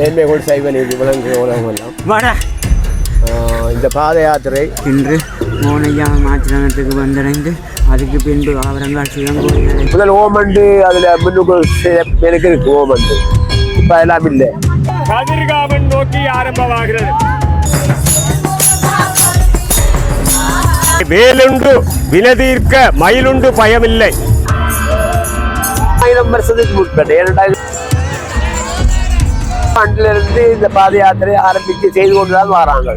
மேன்மைகள் சைவ நீதி விளங்கு உலகம் எல்லாம் வாடா. இந்த பாத யாத்திரை இன்று மோனையா மாற்றினத்துக்கு வந்தடைந்து அதுக்கு பின்பு ஆவரங்கால் சிவங்கோயிலை முதல் ஓமண்டு அதில் முன்னுக்கு எனக்கு இருக்கு ஓமண்டு. இப்போ எல்லாம் இல்லை. கதிர்காமன் நோக்கி ஆரம்பமாகிறது. வேலுண்டு வினதீர்க்க மயிலுண்டு பயமில்லை. ஆயிரம் வருஷத்துக்கு முற்பட்ட இரண்டாயிரம் ஆண்டிலிருந்து இந்த பாத யாத்திரை ஆரம்பித்து செய்து கொண்டு தான் வராங்க.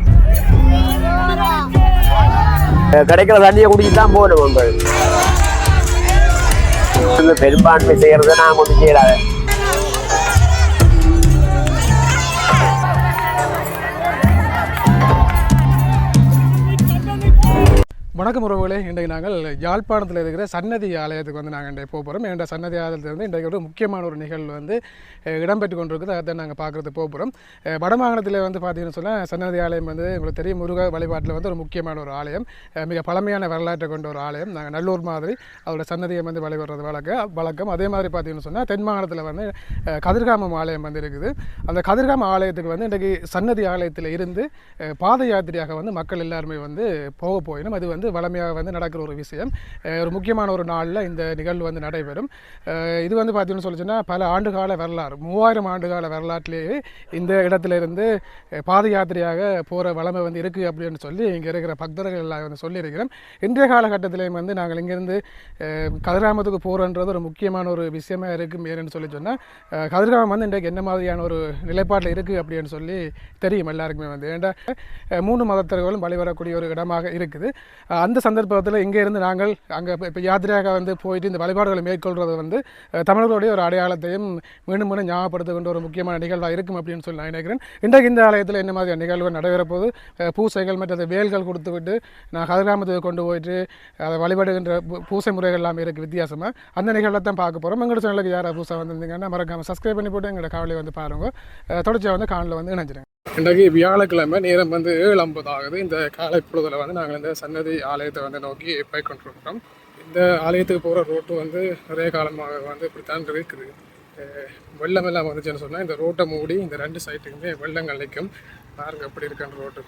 கிடைக்கிற தண்ணியை குடிச்சு தான் போகணும் உங்கள் பெரும்பான்மை செய்யறதை நான் ஒன்றும் செய்யறாங்க வணக்கம் உறவுகளே. இன்றைக்கு நாங்கள் யாழ்ப்பாணத்தில் இருக்கிற சன்னதி ஆலயத்துக்கு வந்து நாங்கள் இன்றைக்கு போக போகிறோம் என்ற சன்னதி ஆலயத்திலிருந்து இன்றைக்கு ஒரு முக்கியமான ஒரு நிகழ்வு வந்து இடம்பெற்று கொண்டிருக்குது அதை நாங்கள் பார்க்குறது போக போகிறோம் வடமாகாணத்தில் வந்து பார்த்தீங்கன்னு சொன்னால் சன்னதி ஆலயம் வந்து உங்களுக்கு தெரியும். முருக வழிபாட்டில் வந்து ஒரு முக்கியமான ஒரு ஆலயம். மிக பழமையான வரலாற்றை கொண்ட ஒரு ஆலயம். நாங்கள் நல்லூர் மாதிரி அதோட சன்னதியை வந்து வழிபடுறது வழக்க வழக்கம். அதே மாதிரி பார்த்தீங்கன்னு சொன்னால் தென் மாகாணத்தில் வந்து கதிர்காமம் ஆலயம் வந்து இருக்குது. அந்த கதிர்காம ஆலயத்துக்கு வந்து இன்றைக்கு சன்னதி ஆலயத்தில் இருந்து பாத யாத்திரையாக வந்து மக்கள் எல்லாருமே வந்து போக போயினும். அது வந்து வளமையாக வந்து நடக்கிற ஒரு விஷயம். ஒரு முக்கியமான ஒரு நாளில் இந்த நிகழ்வு வந்து நடைபெறும். இது வந்து பார்த்தீங்கன்னு சொல்லிச்சுன்னா பல ஆண்டுகால வரலாறு. மூவாயிரம் ஆண்டுகால வரலாற்றிலேயே இந்த இடத்துல இருந்து பாத யாத்திரையாக போகிற வளமை வந்து இருக்குது அப்படின்னு சொல்லி இங்கே இருக்கிற பக்தர்கள் எல்லாம் வந்து சொல்லியிருக்கிறோம். இன்றைய காலகட்டத்திலையும் வந்து நாங்கள் இங்கேருந்து கதிராமத்துக்கு போகிறோன்றது ஒரு முக்கியமான ஒரு விஷயமா இருக்கும் ஏன்னு சொல்லி சொன்னால் அஹ், கதிர்காமம் வந்து இன்றைக்கு என்ன மாதிரியான ஒரு நிலைப்பாட்டில் இருக்குது அப்படின்னு சொல்லி தெரியும் எல்லாருக்குமே வந்து. ஏன்டா மூணு மதத்தர்களும் வழிவரக்கூடிய ஒரு இடமாக இருக்குது. அந்த சந்தர்ப்பத்தில் இங்கே இருந்து நாங்கள் அங்கே இப்போ யாத்திரையாக வந்து போயிட்டு இந்த வழிபாடுகளை மேற்கொள்வது வந்து தமிழர்களுடைய ஒரு அடையாளத்தையும் மீண்டும் மீண்டும் ஞாபகப்படுத்துகின்ற ஒரு முக்கியமான நிகழ்வாக இருக்கும் அப்படின்னு சொல்லி நான் நினைக்கிறேன். இன்றைக்கு இந்த ஆலயத்தில் என்ன மாதிரியான நிகழ்வு நடைபெறப்போது பூசைகள் மற்ற வேல்கள் கொடுத்து விட்டு நான் கதிராமத்துக்கு கொண்டு போயிட்டு அதை வழிபடுகின்ற பூசை முறைகள் எல்லாமே இருக்குது வித்தியாசமாக அந்த நிகழ்வை தான் பார்க்க போகிறோம் எங்களோட சேனலுக்கு யாராவது பூசை வந்திருந்தீங்கன்னா மறக்காமல் சப்ஸ்கிரைப் பண்ணி போட்டு எங்களோட காவலை வந்து பாருங்க. தொடர்ச்சியாக வந்து காணலில் வந்து இணைஞ்சிருங்க. இன்றைக்கு வியாழக்கிழமை நேரம் வந்து ஏழு ஐம்பது ஆகுது. இந்த காலை பொழுதில் வந்து நாங்கள் இந்த சன்னதி ஆலயத்தை வந்து நோக்கி போய் கொண்டிருக்கிறோம். இந்த ஆலயத்துக்கு போகிற ரோட்டு வந்து நிறைய காலமாக வந்து இப்படித்தான் இருக்குது. வெள்ளம் எல்லாம் வந்துச்சுன்னு சொன்னால் இந்த ரோட்டை மூடி இந்த ரெண்டு சைட்டுக்குமே வெள்ளங்கள் நிற்கும் பாருங்க எப்படி இருக்கான்ற ரோட்டு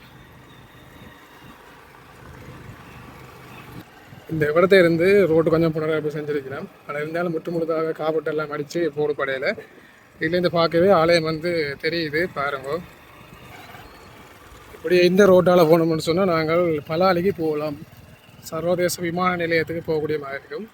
இந்த இடத்த இருந்து ரோடு கொஞ்சம் புனரமைப்பு செஞ்சிருக்கிறோம் ஆனால் இருந்தாலும் முற்று முழுதாக காப்பட்டெல்லாம் அடித்து போடுபடையில் இதுலேருந்து பார்க்கவே ஆலயம் வந்து தெரியுது. பாருங்க. அப்படியே இந்த ரோட்டால் போனோம்னு சொன்னால் நாங்கள் பலாலிக்கு போகலாம். சர்வதேச விமான நிலையத்துக்கு போகக்கூடிய மாதிரி இருக்கும்.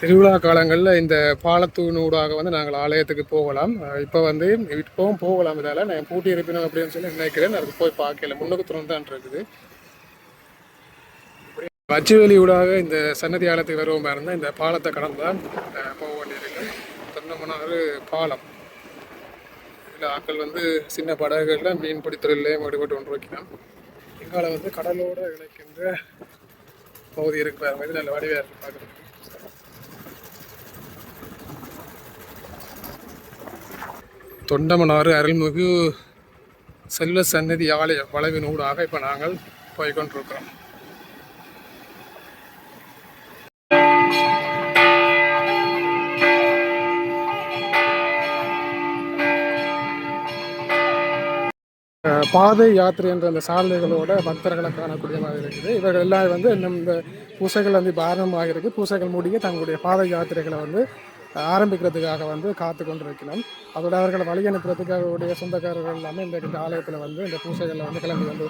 திருவிழா காலங்களில் இந்த பாலத்தூணூடாக வந்து நாங்கள் ஆலயத்துக்கு போகலாம். இப்போ வந்து இப்போவும் போகலாம் இதால். நான் பூட்டி இருப்பினோம் அப்படின்னு சொல்லி நினைக்கிறேன். அதுக்கு போய் பார்க்கல. முன்னுக்கு திறந்து தான் இருக்குது. வச்சுவெளி ஊடாக இந்த சன்னதி ஆலயத்துக்கு வருவோம் இருந்தால் இந்த பாலத்தை கடந்து தான் போக வேண்டியிருக்கு தொண்டமனாறு பாலம். இதில் ஆட்கள் வந்து சின்ன படகுகளில் மீன்பிடி தொழிலையும் ஈடுபட்டு கொண்டு வைக்கலாம் எங்கால வந்து கடலோடு இணைக்கின்ற பகுதி இருக்கு பாருங்க. இது நல்ல வடிவாக இருக்கு பார்க்குறதுக்கு தொண்டமனாறு அருள்மிகு செல்வ சந்நிதி ஆலய வளைவின் ஊடாக இப்போ நாங்கள் போய்கொண்டிருக்கிறோம். பாதை யாத்திரை என்ற அந்த சாலைகளோட பக்தர்களை காணக்கூடிய மாதிரி இருக்குது. இவர்கள் எல்லாம் வந்து இன்னும் இந்த பூசைகள் வந்து இப்போ ஆரம்பமாக இருக்குது பூசைகள் முடிய தங்களுடைய பாதை யாத்திரைகளை வந்து ஆரம்பிக்கிறதுக்காக வந்து காத்து கொண்டு இருக்கணும் அதோட அவர்களை வழி அனுப்புறதுக்கு அவருடைய சொந்தக்காரர்கள் எல்லாமே இந்த இந்த ஆலயத்தில் வந்து இந்த பூசைகளில் வந்து கிளம்பி வந்து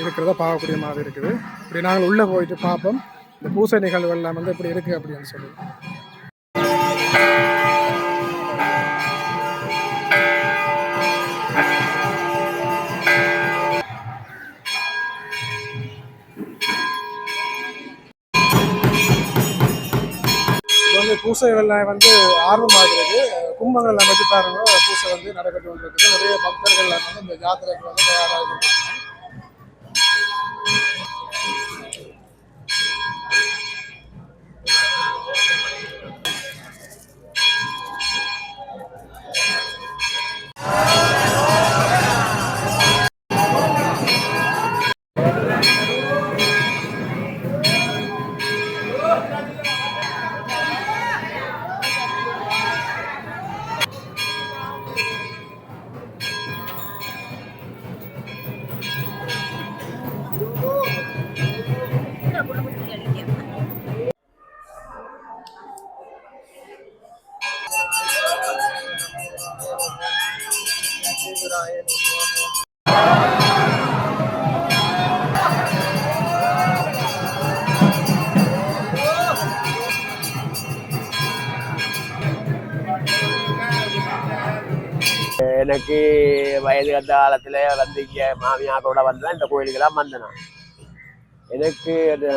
இருக்கிறத பார்க்கக்கூடிய மாதிரி இருக்குது. இப்படி நாங்கள் உள்ளே போயிட்டு பார்ப்போம். இந்த பூசை நிகழ்வுகள் எல்லாம் வந்து இப்படி இருக்குது அப்படின்னு சொல்லி. இது வந்து ஆர்வமாகிறது. கும்பங்கள் அமைச்சு பாருங்க. பூசை வந்து நடைபெற்று கொண்டிருக்குது. நிறைய பக்தர்கள் வந்து இந்த ஜாத்திரைக்கு வந்து தயாராக அந்த காலத்தில் வந்து இங்கே மாமியாரோட வந்தேன் இந்த கோயிலுக்கெல்லாம் வந்தேன் நான். எனக்கு அது,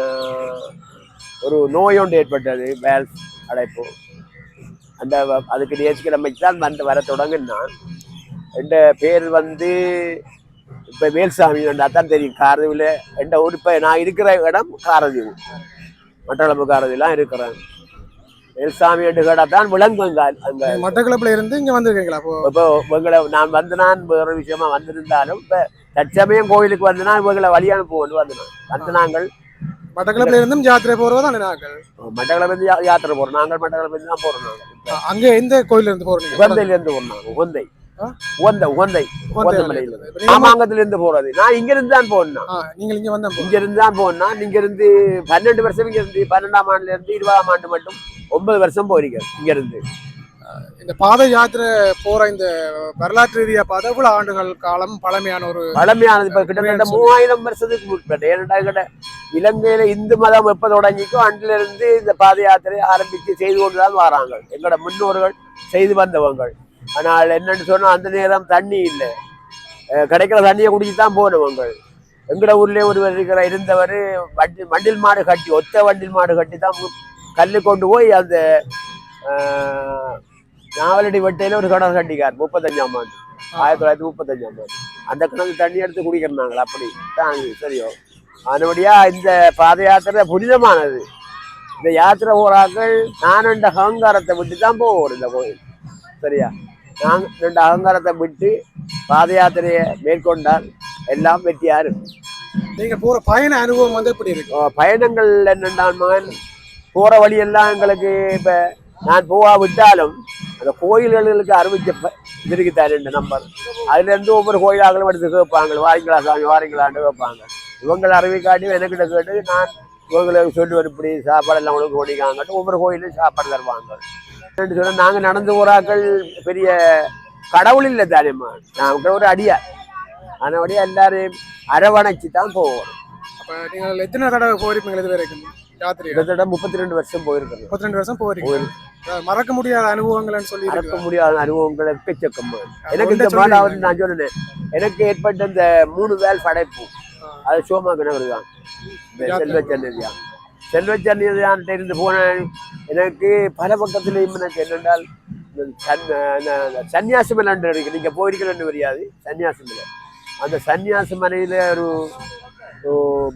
ஒரு நோய் ஒன்று ஏற்பட்டது வேல் அடைப்பு. அந்த அதுக்கு ஞாயிற்றுக்கிழமைக்கு தான் வந்து வர தொடங்கினான். என் பேர் வந்து இப்போ வேல்சாமி தான் தெரியும். காரதீவில் என் ஊர் இப்போ நான் இருக்கிற இடம் காரதீவு மட்டளப்பு காரதீலாம் இருக்கிறேன். என்று கேட்டால் தான் விளங்குங்க அங்கே மட்டக்களப்பில் இருந்து இங்கே வந்திருக்கீங்களா? இப்போ இவங்களை நான் வந்து நான் வேற விஷயமா வந்திருந்தாலும் இப்போ தற்சமயம் கோயிலுக்கு வந்து நான் இவங்களை வழி அனுப்புவோம் வந்து வந்து நாங்கள் மட்டக்களப்பில் இருந்தும் ஜாத்திரை போகிறதா தானே நாங்கள். மட்டக்களப்பு இருந்து யாத்திரை போகிறோம் நாங்கள் மட்டக்களப்பு இருந்து தான் போகிறோம் நாங்கள். அங்கே எந்த கோயில்ல இருந்து போகிறீங்க உகந்தையிலேருந்து போகிறோம் நாங்கள் உகந்தை. ஆ? உகந்தை உகந்தை. உகந்தை மலையில. மாமாங்கத்திலிருந்து போறது. நான் இங்க இருந்து தான் போனேன் நீங்கள் இங்கே வந்த இங்க இருந்து தான் போனா நீங்க இருந்து பன்னெண்டு வருஷம் இங்க இருந்து பன்னெண்டாம் ஆண்டுல இருந்து இருபதாம் ஆண்டு மட்டும் ஒன்பது வருஷம் போறீங்க இங்க இருந்து இந்த பாத யாத்திரை போற இந்த வரலாற்று ரீதியா பார்த்தா இவ்வளவு ஆண்டுகள் காலம் பழமையான ஒரு பழமையானது இப்ப கிட்டத்தட்ட மூவாயிரம் வருஷத்துக்கு முற்பட்ட. ஏன்னா கிட்ட இலங்கையில இந்து மதம் எப்ப தொடங்கிக்கோ அன்றில இருந்து இந்த பாத யாத்திரை ஆரம்பித்து செய்து கொண்டுதான் வராங்க. எங்களோட முன்னோர்கள் செய்து வந்தவங்க. ஆனால் என்னன்னு சொன்னா அந்த நேரம் தண்ணி இல்லை. கிடைக்கிற தண்ணியை குடிச்சு தான் போனவங்க எங்கட ஊர்லயே ஒருவர் இருக்கிற இருந்தவர் வண்டி வண்டில் மாடு கட்டி ஒத்த வண்டில் மாடு கட்டி தான் கல்லு கொண்டு போய் அந்த நாவலடி வெட்டையில ஒரு கடை கட்டிக்கார் முப்பத்தஞ்சாம் ஆண்டு. ஆயிரத்தி தொள்ளாயிரத்தி முப்பத்தஞ்சாம் ஆண்டு. அந்த கணக்கு தண்ணி எடுத்து குடிக்கிறாங்க அப்படி. தான் சரியோ. அதுபடியா இந்த பாத யாத்திரை புனிதமானது. இந்த யாத்திரை போறாக்கள் நான் ரெண்டு அகங்காரத்தை விட்டு தான் போவோம் இந்த கோயில். சரியா? நான் ரெண்டு அகங்காரத்தை விட்டு பாத யாத்திரையை மேற்கொண்டால் எல்லாம் வெற்றியா இருக்கும் நீங்க போற பயண அனுபவம் வந்து எப்படி இருக்கு? பயணங்கள் என்னென்றால் மகன் போற வழியெல்லாம் எங்களுக்கு இப்ப நான் போவா விட்டாலும் அந்த கோயில்களுக்கு அறிவிச்ச இருக்குத்தானே இந்த நம்பர். அதுல இருந்து ஒவ்வொரு கோயிலாங்களும் எடுத்து கேட்பாங்க. வாரிங்களா சாமி வாரிங்களான்னு கேட்பாங்க. இவங்களை அறிவிக்காட்டி எனக்கிட்ட கேட்டு நான் இவங்களுக்கு சொல்லுவேன் இப்படி சாப்பாடு எல்லாம் உனக்கு ஓடிக்காங்கட்டு ஒவ்வொரு கோயிலும் சாப்பாடு தருவாங்க. என்னன்னு சொன்னா நாங்க நடந்து போறாக்கள் பெரிய கடவுள் இல்லை தானேம்மா. நாங்கள் ஒரு அடியார். அதனபடியா எல்லாரையும் அரவணைச்சு தான் போவோம். அப்ப நீங்கள் எத்தனை தடவை போயிருப்பீங்க இது வரைக்கும்? யாத்திரை? கிட்டத்தட்ட முப்பத்தி ரெண்டு வருஷம் போயிருக்கிறேன் முப்பத்தி ரெண்டு வருஷம் அஹ் மறக்க முடியாத அனுபவங்கள்னு சொல்லி மறக்க முடியாத அனுபவங்கள் எக்கச்சக்கம் எனக்கு இந்த. மாடாவது நான் சொன்னேன் எனக்கு ஏற்பட்ட இந்த மூணு வேல் படைப்பு. அது சோமா கிணறு தான் செல்வ செல்வ சன்னதியான்ட்ட இருந்து போனேன். எனக்கு பல பக்கத்துலையும் எனக்கு என்னென்றால் இந்த சன் சன்னியாசி மலைன்னு இருக்கு. நீங்கள் போயிருக்கிறேன்னு தெரியாது. சன்னியாசி மலை. அந்த சன்னியாசி மலையில ஒரு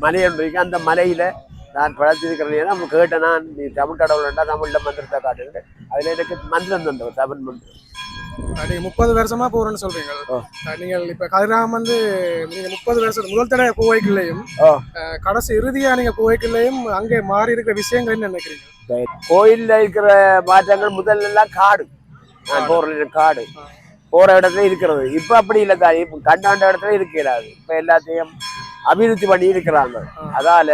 மலை ஒன்று இருக்குது அந்த மலையில் நான் பழத்திருக்கிறேன் நம்ம கேட்டேன். நான் நீ தமிழ் கடவுள்டா தமிழ்ல மந்திரத்தை காட்டுட்டு அதுல எனக்கு மந்திரம் தந்தவர் தமிழ் மந்திரம். அஹ் நீங்க முப்பது வருஷமா போறேன்னு சொல்றீங்க. நீங்கள் இப்ப கதிராம வந்து நீங்க முப்பது வருஷம் முதல் தடவை. அஹ் கடைசி இறுதியா நீங்க போவைக்குள்ளேயும் அங்கே மாறி இருக்கிற விஷயங்கள் என்ன நினைக்கிறீங்க? கோயில்ல இருக்கிற மாற்றங்கள் முதல்ல எல்லாம் காடு. நான் போற காடு. போற இடத்துல இருக்கிறது. இப்ப அப்படி இல்லை தான் இப்ப கண்டாண்ட இடத்துல இருக்கிறாரு இப்ப எல்லாத்தையும் அபிவிருத்தி பண்ணி இருக்கிறாங்க அதால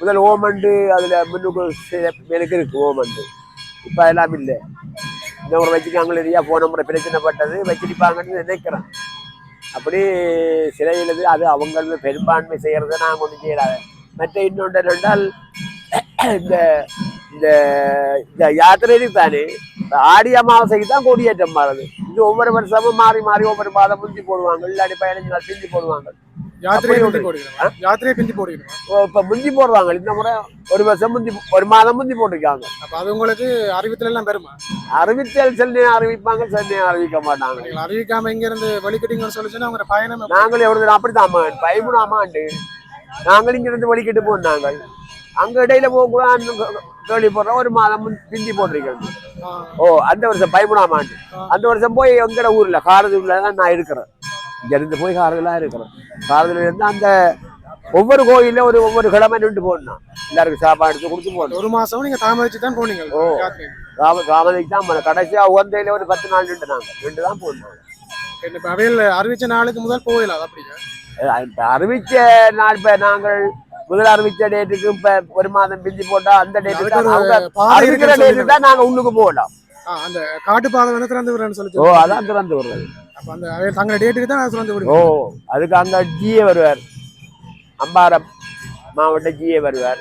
முதல் ஓமண்டு அதுல முன்னுக்கு சில இருக்கு ஓமண்டு இப்ப அதெல்லாம் இல்லை. இந்த ஒரு வச்சுக்காங்க இல்லையா போன முறை பிரச்சனைப்பட்டது வச்சிருப்பாங்கன்னு நினைக்கிறேன். அப்படி சிலையிலது அது அவங்க பெரும்பான்மை செய்யறதை நான் ஒன்றும் செய்யலாத மற்ற இன்னொன்று என்னென்றால் இந்த இந்த இந்த யாத்திரைக்கு தானே ஆடி அமாவாசைக்கு தான் கொடியேற்றம் மாறுது. இது ஒவ்வொரு வருஷமும் மாறி மாறி ஒவ்வொரு மாதம் முந்தி போடுவாங்க இல்லாட்டி பதினஞ்சு நாள் பிந்தி போடுவாங்க. யாத்திரையை அப்படி பிந்தி ஓ, இப்ப முந்தி போடுவாங்க. இந்த முறை ஒரு வருஷம் முந்தி ஒரு மாதம் முந்தி போட்டிருக்காங்க. அப்ப அது உங்களுக்கு அறிவித்துல எல்லாம் பெருமா அறிவித்தல் செல்லே அறிவிப்பாங்க செல்லே அறிவிக்க மாட்டாங்க. நீங்கள் அறிவிக்காம இங்க இருந்து வெளிக்கிட்டீங்கன்னு சொல்லிச்சுன்னா உங்க பயணம்? நாங்கள் எவ்வளவு அப்படித்தான் ஆமாம் பதிமூணாம் ஆண்டு நாங்கள் இங்கிருந்து வலிக்கிட்டு போனாங்க அங்க இடையில போகக்கூடாது கேள்விப்படுறோம் ஒரு மாதம் முந்தி- பிந்தி போட்டிருக்கேன் ஆ, ஓ அந்த வருஷம் பதிமூணாம் ஆண்டு அந்த வருஷம் போய் எங்கட ஊர்ல காரதூர்ல தான் நான் இருக்கிறேன். இங்க இருந்து போய் காரதுல இருக்கிறேன் காரதுல இருந்து அந்த ஒவ்வொரு கோயில்ல ஒரு ஒவ்வொரு கிழமை நின்று போடணும் எல்லாருக்கும் சாப்பாடு எடுத்து கொடுத்து போடணும் ஒரு மாசம் நீங்க தாமதிச்சு தான் போனீங்க. ஓ. ராம ராமதிக்கு தான் போனோம் கடைசியா உகந்தையில ஒரு பத்து நாள் நின்று நாங்க. ரெண்டு தான் போடணும் இப்ப அவையில் அறிவிச்ச நாளுக்கு முதல் அது அப்படிங்க அறிவிச்ச நாள் இப்ப நாங்கள் முதல் அறிவிச்ச டேட்டுக்கு இப்ப ஒரு மாதம் பிந்தி போட்டா அந்த டேட்டு அதுக்கு தான் ஒரு அவங்க பாதை அறிவிக்கிற இருக்குன்னு டேட்டு தான் நாங்க உள்ளுக்கு போகலாம். அந்த காட்டு பாதை வந்து திறந்து விடுறேன்னு சொல்லி ஓ அதான் திறந்து வருது அப்ப அந்த அவையில் தங்க டேட்டுக்கு தான் திறந்து ஓ விடுவோம் அதுக்கு அங்க ஜிஏ வருவார். அம்பாரம் மாவட்ட ஜிஏ வருவார்.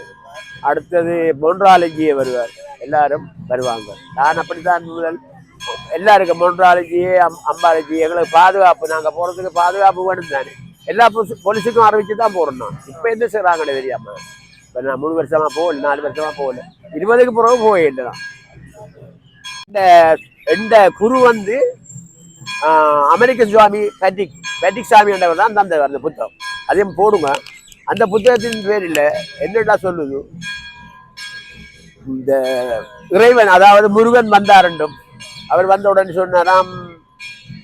அடுத்தது பொன்றாலை ஜிஏ வருவார். எல்லாரும் வருவாங்க. நான் அப்படித்தான் முதல். எல்லாருக்கும் மொன்றாலஜி அம் அம்பாலஜி எங்களுக்கு பாதுகாப்பு நாங்கள் போகிறதுக்கு பாதுகாப்பு வேணும் தானே. எல்லா போலீஸ் போலீஸுக்கும் அறிவிச்சு தான் போகிறோம் இப்போ என்ன செய்கிறாங்கன்னு தெரியாம. இப்போ நான் மூணு வருஷமா போகல நாலு வருஷமா போகல. இருபதுக்கு பிறகு போயிட்டு தான் இந்த இந்த குரு வந்து ஆஹ், அமெரிக்க சுவாமி பேட்டிக் பேட்டிக் சாமி என்றவர் தான் அந்த அந்த புத்தகம். அதையும் போடுங்க. அந்த புத்தகத்தின் பேர் இல்லை என்னடா சொல்லுது? இந்த இறைவன் அதாவது முருகன் வந்தாரண்டும் அவர் வந்த உடனே சொன்னாராம்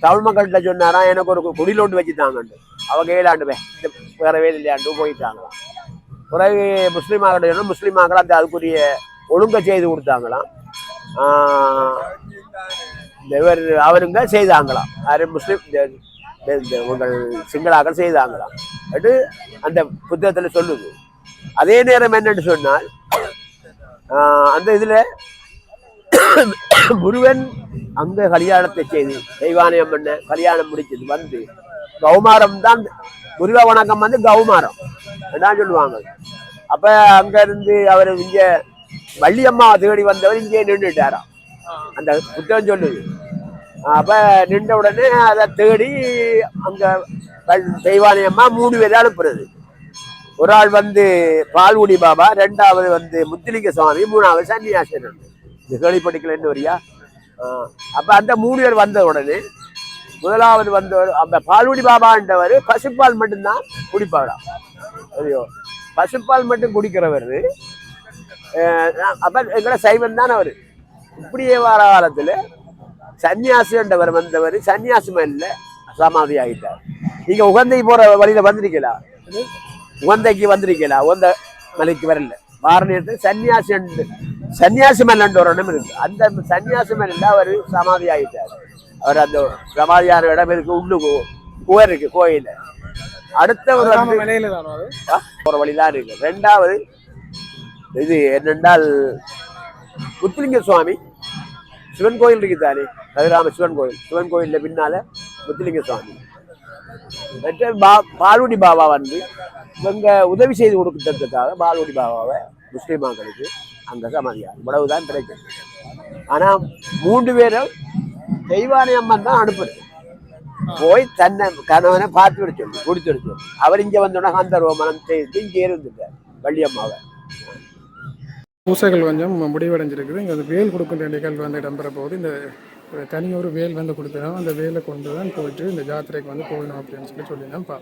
தமிழ் மக்கள்கிட்ட சொன்னாராம் எனக்கு ஒரு குடிலோட்டு வச்சுட்டாங்கண்டு அவங்க ஏழாண்டு போய் இந்த வேற வேலை இல்லையாண்டு போயிட்டாங்களாம். பிறகு முஸ்லீம் ஆகட்டும் முஸ்லீம் ஆகலாம் அந்த அதுக்குரிய ஒழுங்கை செய்து கொடுத்தாங்களாம். இவர் அவருங்க செய்தாங்களாம். யாரு முஸ்லீம் உங்கள் சிங்களாக்கள் செய்தாங்களாம். அது அந்த புத்தகத்தில் சொல்லுது. அதே நேரம் என்னன்னு சொன்னால் அந்த இதில் முருகன் அங்கே கல்யாணத்தை செய்து தெய்வானயம் பண்ண கல்யாணம் முடிச்சது வந்து கௌமாரம் தான் முருக வணக்கம் வந்து கௌமாரம். என்ன சொல்லுவாங்க. அப்போ அங்கேருந்து அவர் இங்கே வள்ளியம்மா தேடி வந்தவர் இங்கே நின்றுட்டாராம் அந்த புத்தகம் சொல்லுது. அப்ப நின்ற உடனே அதை தேடி அங்க தெய்வாலயம்மா மூணு பேரை அனுப்புறது. ஒரு ஆள் வந்து பால்குடி பாபா ரெண்டாவது வந்து முத்துலிங்க சுவாமி மூணாவது சன்னியாசன் இது கேள்விப்பட்டிக்கல என்ன வரியா? ஆஹ் அப்ப அந்த மூணு பேர் வந்த உடனே முதலாவது வந்தவர் அந்த பால்குடி பாபான்றவர் பசுப்பால் மட்டும்தான் குடிப்பாராம் ஐயோ பசுப்பால் மட்டும் குடிக்கிறவர் அப்ப எங்களை சைவன் தான் அவர் இப்படியே வர காலத்துல சன்னியாசி என்றவர் வந்தவர் சன்னியாசி மேல சமாதி ஆகிட்டார் நீங்க உகந்தை போற வழியில வந்திருக்கீங்களா? உகந்தைக்கு வந்திருக்கீங்களா? உகந்த மலைக்கு வரல. வாரணத்தை சன்னியாசி என்று சன்னியாசி மல்லன்ற ஒரு இடம் இருக்கு. அந்த சன்னியாசி மல்ல அவர் சமாதி ஆகிட்டார் அவர் அந்த சமாதியான இடம் இருக்கு உள்ளு குவர் இருக்கு கோயில. அது ஆ, போற வழிதான் இருக்கு. ரெண்டாவது இது என்னென்றால் முத்துலிங்க சுவாமி. சிவன் கோயில் இருக்கு தானே? ரகுராம சிவன் கோயில். சிவன் கோயில்ல பின்னால முத்துலிங்க சுவாமி. மற்ற பா பாலுடி பாபா வந்து இவங்க உதவி செய்து கொடுக்கறதுக்காக பால்குடி பாபாவை முஸ்லீமாக்களுக்கு அங்க சமாதியார் இவ்வளவுதான் கிடைக்கும். ஆனால் மூன்று பேரும் தெய்வானை அம்மன் தான் அனுப்புறது. போய் தன்னை கணவனை பார்த்து விட சொல்லி குடித்து விட சொல்லி அவர் இங்கே வந்தோடனே அந்த மனம் செய்து இங்கே இருந்துட்டார் வள்ளியம்மாவை. பூசைகள் கொஞ்சம் முடிவடைஞ்சிருக்குது. இங்கே வந்து வேல் கொடுக்கின்ற நிகழ்வு வந்து இடம்பெற போது இந்த தனி ஒரு வேல் வந்து கொடுத்துருந்தோம் அந்த வேலை கொண்டு தான் போயிட்டு இந்த ஜாத்திரைக்கு வந்து போகணும் அப்படின்னு சொல்லி சொல்லியிருந்தோம் பா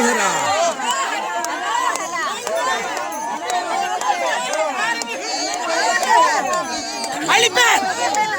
போகிறா அழிப்பேன்.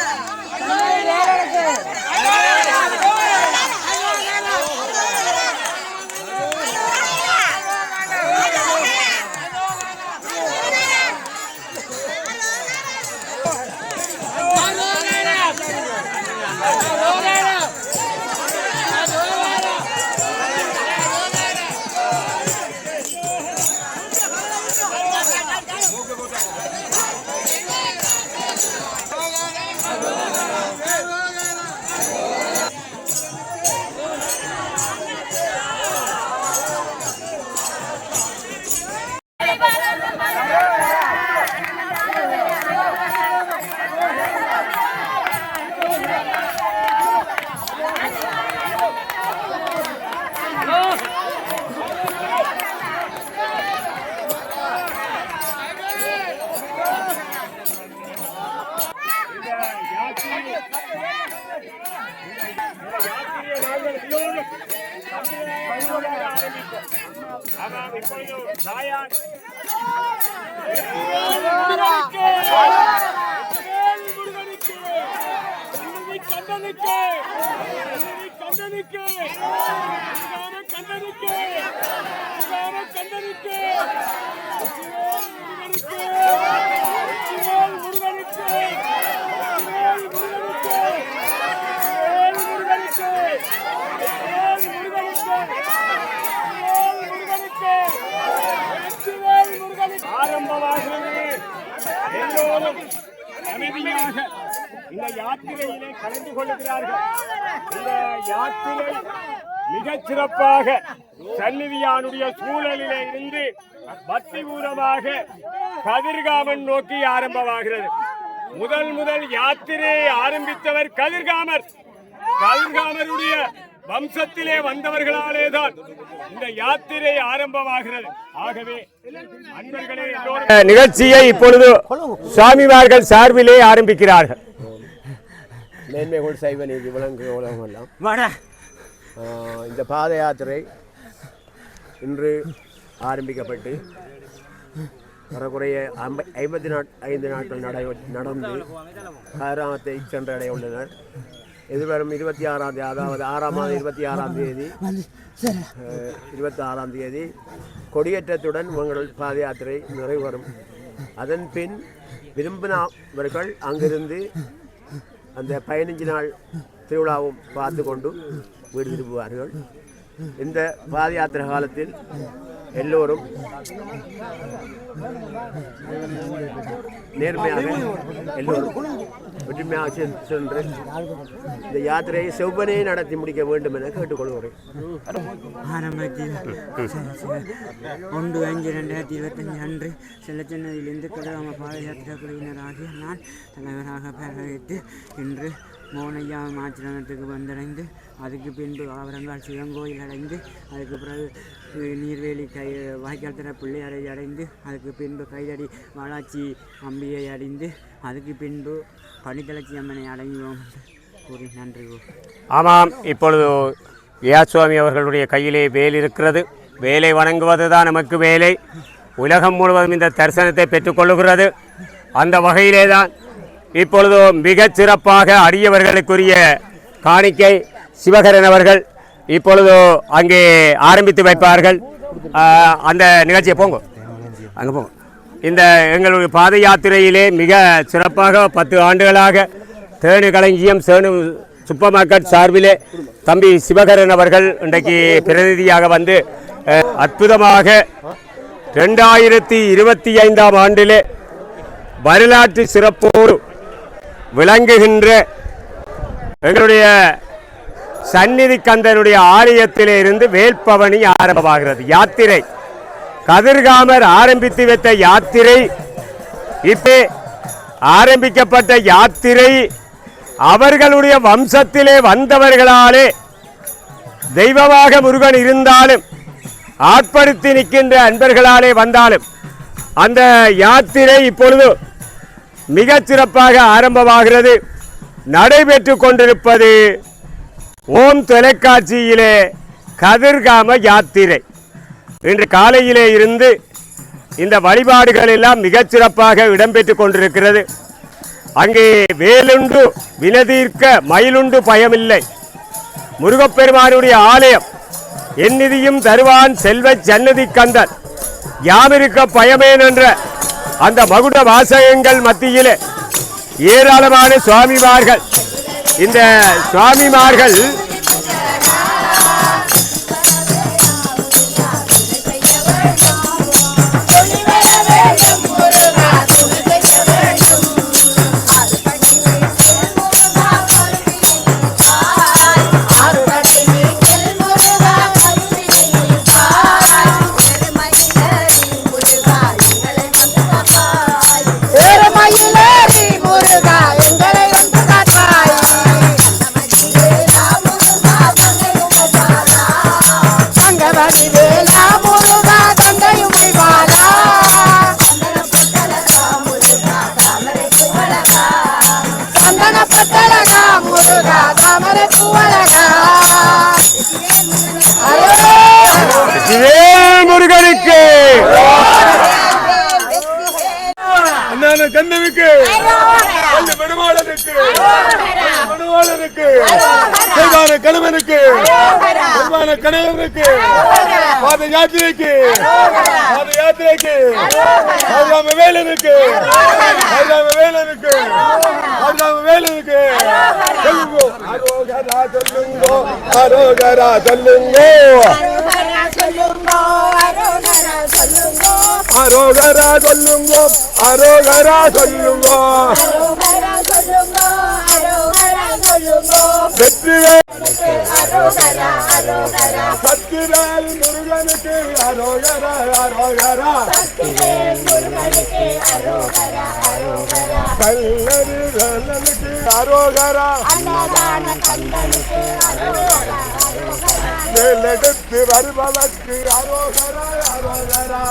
கண்டனுக்கு கண்டனுக்கு கண்டனுக்கு எல்லோரும் அமைதியாக. இந்த யாத்திரையிலே கலந்து கொள்கிறார்கள் இந்த யாத்திரை மிகச் சிறப்பாக சந்நிதியானுடைய சூழலிலே இருந்து பக்திபூரமாக கதிர்காமன் நோக்கி ஆரம்பமாகிறது. முதல் முதல் யாத்திரையை ஆரம்பித்தவர் கதிர்காமர். கதிர்காமருடைய வம்சத்திலே வந்தவர்களாலே தான் இந்த யாத்திரை ஆரம்பமாகிறது. ஆகவே அன்பர்களே நிகழ்ச்சியை இப்பொழுது சுவாமிமார்கள் சார்பிலே ஆரம்பிக்கிறார்கள். மேன்மைகள் சைவ நீதி விலங்கு உலகம் எல்லாம் இந்த பாத யாத்திரை இன்று ஆரம்பிக்கப்பட்டு வரக்குறைய ஐம்ப ஐம்பத்தி நாட் ஐந்து நாட்கள் நடை நடந்து காராமத்தை சென்றடைய உள்ளனர். எதிர்வரும் இருபத்தி ஆறாம் தேதி அதாவது ஆறாம் மாதம் இருபத்தி ஆறாம் தேதி இருபத்தி ஆறாம் தேதி கொடியேற்றத்துடன் உங்கள் பாத யாத்திரை நிறைவரும் அதன் பின் விரும்பினவர்கள் அங்கிருந்து அந்த பதினஞ்சு நாள் திருவிழாவும் பார்த்து கொண்டு வீடு திரும்புவார்கள். இந்த பாத யாத்திரை காலத்தில் எல்லோரும் நேர்மையாக எல்லோரும் ஒற்றுமையாக சென்று- இந்த யாத்திரையை செவ்வனே நடத்தி முடிக்க வேண்டும் என கேட்டுக்கொள்கிறேன். ஒன்று அஞ்சு ரெண்டாயிரத்தி இருபத்தஞ்சு அன்று செல்லச்சென்னதிலிருந்து கடலாம பாத யாத்திரா குழுவினராகிய நான் தலைவராக பெறவிட்டு இன்று மோனையா மாச்சிரமத்துக்கு வந்தடைந்து அதுக்கு பின்பு ஆவரங்கால் சிவங்கோயில் அடைந்து அதுக்கு பிறகு நீர்வேலி கை வாய்க்கால் தர பிள்ளையாரை அடைந்து அதுக்கு பின்பு கைதடி வாளாச்சி அம்பியை அடைந்து அதுக்கு பின்பு பனித்தளச்சி அம்மனை அடைந்தோம் கூறி நன்றி ஆமாம் இப்பொழுது வியாசுவாமி அவர்களுடைய கையிலே வேல் இருக்கிறது. வேலை வணங்குவது தான் நமக்கு வேலை. உலகம் முழுவதும் இந்த தரிசனத்தை பெற்றுக்கொள்ளுகிறது அந்த வகையிலே தான் இப்பொழுது மிகச் சிறப்பாக அரியவர்களுக்குரிய காணிக்கை சிவகரன் அவர்கள் இப்பொழுது அங்கே ஆரம்பித்து வைப்பார்கள். அந்த நிகழ்ச்சியை போங்க. அங்கே போங்க. இந்த எங்களுடைய பாத யாத்திரையிலே மிக சிறப்பாக பத்து ஆண்டுகளாக தேனு களஞ்சியம் சேனு சூப்பர் மார்க்கெட் சார்பிலே தம்பி சிவகரன் அவர்கள் இன்றைக்கு பிரதிநிதியாக வந்து அற்புதமாக ரெண்டாயிரத்தி இருபத்தி ஐந்தாம் ஆண்டிலே வரலாற்று சிறப்போடு விளங்குகின்ற எங்களுடைய சந்நிதி கந்தனுடைய ஆலயத்திலே இருந்து வேல்பவனி ஆரம்பமாகிறது. யாத்திரை. கதிர்காமர் ஆரம்பித்து வைத்த யாத்திரை. இப்போ ஆரம்பிக்கப்பட்ட யாத்திரை அவர்களுடைய வம்சத்திலே வந்தவர்களாலே தெய்வமாக முருகன் இருந்தாலும் ஆட்படுத்தி நிற்கின்ற அன்பர்களாலே வந்தாலும் அந்த யாத்திரை இப்பொழுது மிகச் சிறப்பாக ஆரம்பமாகிறது. நடைபெற்று கொண்டிருப்பது ஓம் தொலைக்காட்சியிலே கதிர்காம யாத்திரை. இன்று காலையிலே இருந்து இந்த வழிபாடுகள் எல்லாம் மிகச்சிறப்பாக இடம்பெற்றுக் இடம்பெற்று கொண்டிருக்கிறது. அங்கே வேலுண்டு வினதீர்க்க மயிலுண்டு பயமில்லை. முருகப்பெருமானுடைய ஆலயம் எந்நிதியும் தருவான் செல்வச் சன்னதி கந்தன் யாமிருக்க பயமேன் என்ற அந்த மகுட வாசகங்கள் மத்தியிலே ஏராளமான சுவாமிமார்கள். இந்த சுவாமிமார்கள் தெய்வான கணவனுக்கு பாத யாத்திரைக்கு பாத யாத்திரைக்கு ஆறாம வேலனுக்கு ஆறாம வேலனுக்கு ஆறாம வேலனுக்கு சொல்லுங்கோ அரோகரா சொல்லுங்கோ அரோகரா சொல்லுங்கோ அரோகரா சொல்லுங்கோ அரோகரா சொல்லுங்கோ வெற்றிவேல் சத்திரால் முருகனுக்கு அரோகரா அரோகரா கல்லறு வேலனுக்கு அரோகரா மேலெடுத்து வருபவர்க்கு அரோகரா அரோகரா